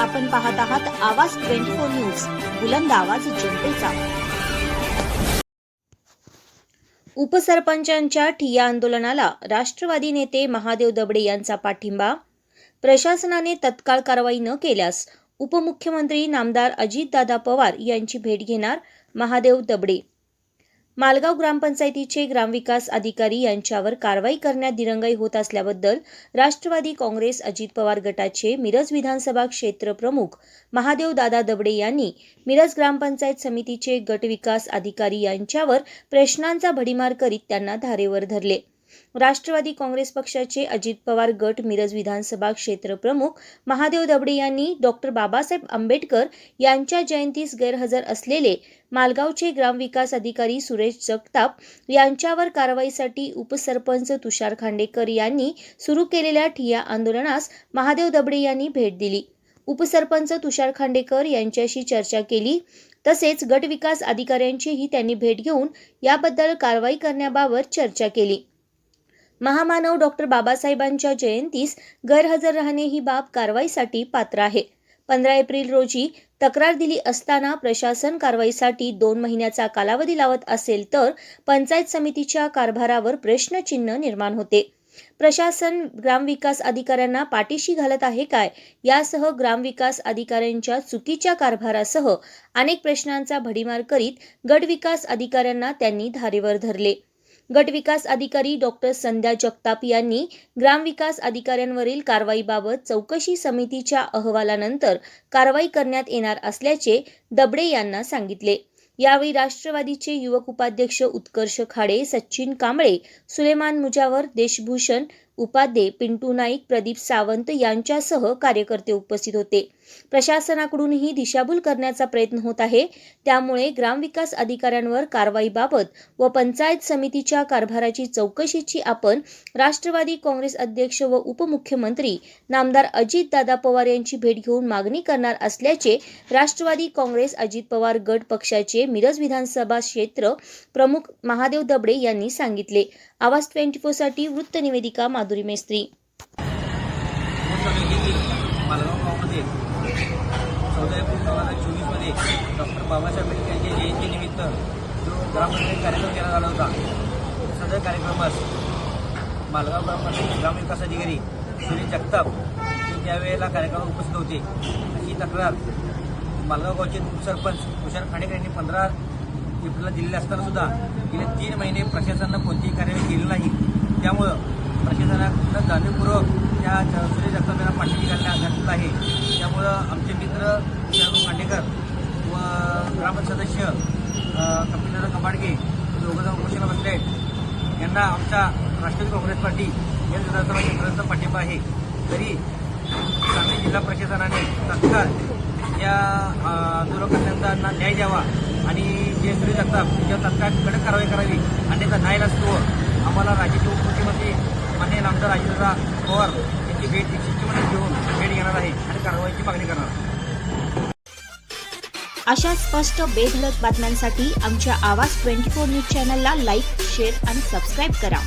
आपण पाहत आहात आवाज ट्वेंटी फोर न्यूज बुलंद आवाज जनतेचा. उपसरपंचांच्या ठिय्या आंदोलनाला राष्ट्रवादी नेते महादेव दबडे यांचा पाठिंबा. प्रशासनाने तत्काळ कारवाई न केल्यास उपमुख्यमंत्री नामदार अजितदादा पवार यांची भेट घेणार महादेव दबडे. मालगाव ग्रामपंचायतीचे ग्रामविकास अधिकारी यांच्यावर कारवाई करण्यात दिरंगाई होत असल्याबद्दल राष्ट्रवादी काँग्रेस अजित पवार गटाचे मिरज विधानसभा क्षेत्र प्रमुख महादेव दादा दबडे यांनी मिरज ग्रामपंचायत समितीचे गट विकास अधिकारी यांच्यावर प्रश्नांचा भडीमार करीत त्यांना धारेवर धरले. राष्ट्रवादी काँग्रेस पक्षाचे अजित पवार गट मिरज विधानसभा क्षेत्र प्रमुख महादेव दबडे यांनी डॉक्टर बाबासाहेब आंबेडकर यांच्या जयंतीस गैरहजर असलेले मालगावचे ग्रामविकास अधिकारी सुरेश जगताप यांच्यावर कारवाईसाठी उपसरपंच तुषार खांडेकर यांनी सुरू केलेल्या ठिया आंदोलनास महादेव दबडे यांनी भेट दिली. उपसरपंच तुषार खांडेकर यांच्याशी चर्चा केली. तसेच गट विकास अधिकाऱ्यांचीही त्यांनी भेट घेऊन याबद्दल कारवाई करण्याबाबत चर्चा केली. महामानव डॉक्टर बाबासाहेबांच्या जयंतीस गैरहजर राहणे ही बाब कारवाईसाठी पात्र आहे. पंधरा एप्रिल रोजी तक्रार दिली असताना प्रशासन कारवाईसाठी दोन महिन्याचा कालावधी लावत असेल तर पंचायत समितीच्या कारभारावर प्रश्नचिन्ह निर्माण होते. प्रशासन ग्रामविकास अधिकाऱ्यांना पाठीशी घालत आहे काय? यासह ग्रामविकास अधिकाऱ्यांच्या चुकीच्या कारभारासह अनेक प्रश्नांचा भडीमार करीत गटविकास अधिकाऱ्यांना त्यांनी धारेवर धरले. गटविकास अधिकारी डॉक्टर संध्या जगताप यांनी ग्रामविकास अधिकाऱ्यांवरील कारवाईबाबत चौकशी समितीच्या अहवालानंतर कारवाई करण्यात येणार असल्याचे दबडे यांना सांगितले. यावेळी राष्ट्रवादीचे युवक उपाध्यक्ष उत्कर्ष खाडे सचिन कांबळे सुलेमान मुजावर देशभूषण उपाध्ये पिंटू नाईक प्रदीप सावंत यांच्यासह कार्यकर्ते उपस्थित होते. प्रशासनाकडूनही दिशाभूल करण्याचा प्रयत्न होत आहे. त्यामुळे ग्रामविकास अधिकाऱ्यांवर कारवाईबाबत व पंचायत समितीच्या कारभाराची चौकशीची आपण राष्ट्रवादी काँग्रेस अध्यक्ष व उपमुख्यमंत्री नामदार अजितदादा पवार यांची भेट घेऊन मागणी करणार असल्याचे राष्ट्रवादी काँग्रेस अजित पवार गट पक्षाचे मिरज विधानसभा क्षेत्र प्रमुख महादेव दबडे यांनी सांगितले. आवाज ट्वेंटी फोरसाठी वृत्तनिवेदिका माधुरी मेस्त्री. मालगाव चौदा एप्रिल दोन हजार चोवीसमध्ये डॉक्टर बाबासाहेब आंबेडकर यांच्या जयंतीनिमित्त जो ग्रामपंचायत कार्यक्रम केला झाला होता. सदर कार्यक्रमास मालगाव ग्रामपंचायत ग्रामविकास अधिकारी सुनील जगताप हे त्यावेळेला कार्यक्रमात उपस्थित होते. अशी तक्रार मालगाव गावचे उपसरपंच तुषार खांडेकर यांनी पंधरा एप्रिलला दिलेले असताना सुद्धा गेले तीन महिने प्रशासनानं कोणतीही कार्यवाही केली नाही. त्यामुळं प्रशासनानं जाणीवपूर्वक त्या सुरेश जगताप यांना पाठिंबा घालण्यात आहे. त्यामुळं आमचे मित्र शाहरुख खांडेकर व ग्रामपंच सदस्य कपिलदादा कबाडगे दोघंजण उपोषणाला बसले आहेत. यांना आमचा राष्ट्रवादी काँग्रेस पार्टी या विधानसभा क्षेत्राचा पाठिंबा आहे. तरी सांगली जिल्हा प्रशासनाने तत्काळ या अ, न्याय द्यावा आणि जे सुरेश जगताप त्याच्यावर तत्काळ कडक कारवाई करावी. अन्यथा न्याय नसतो आम्हाला राज्याचे उपमुख्यमंत्री मान्य आमदार अजितदादा पवार यांची भेट शिष्टमंडळ घेऊन भेट घेणार आहे आणि कारवाईची मागणी करणार आहे. अशा स्पष्ट बेधडक बातम्यांसाठी आमच्या आवाज ट्वेंटी फोर न्यूज चॅनलला लाईक शेअर आणि सबस्क्राईब करा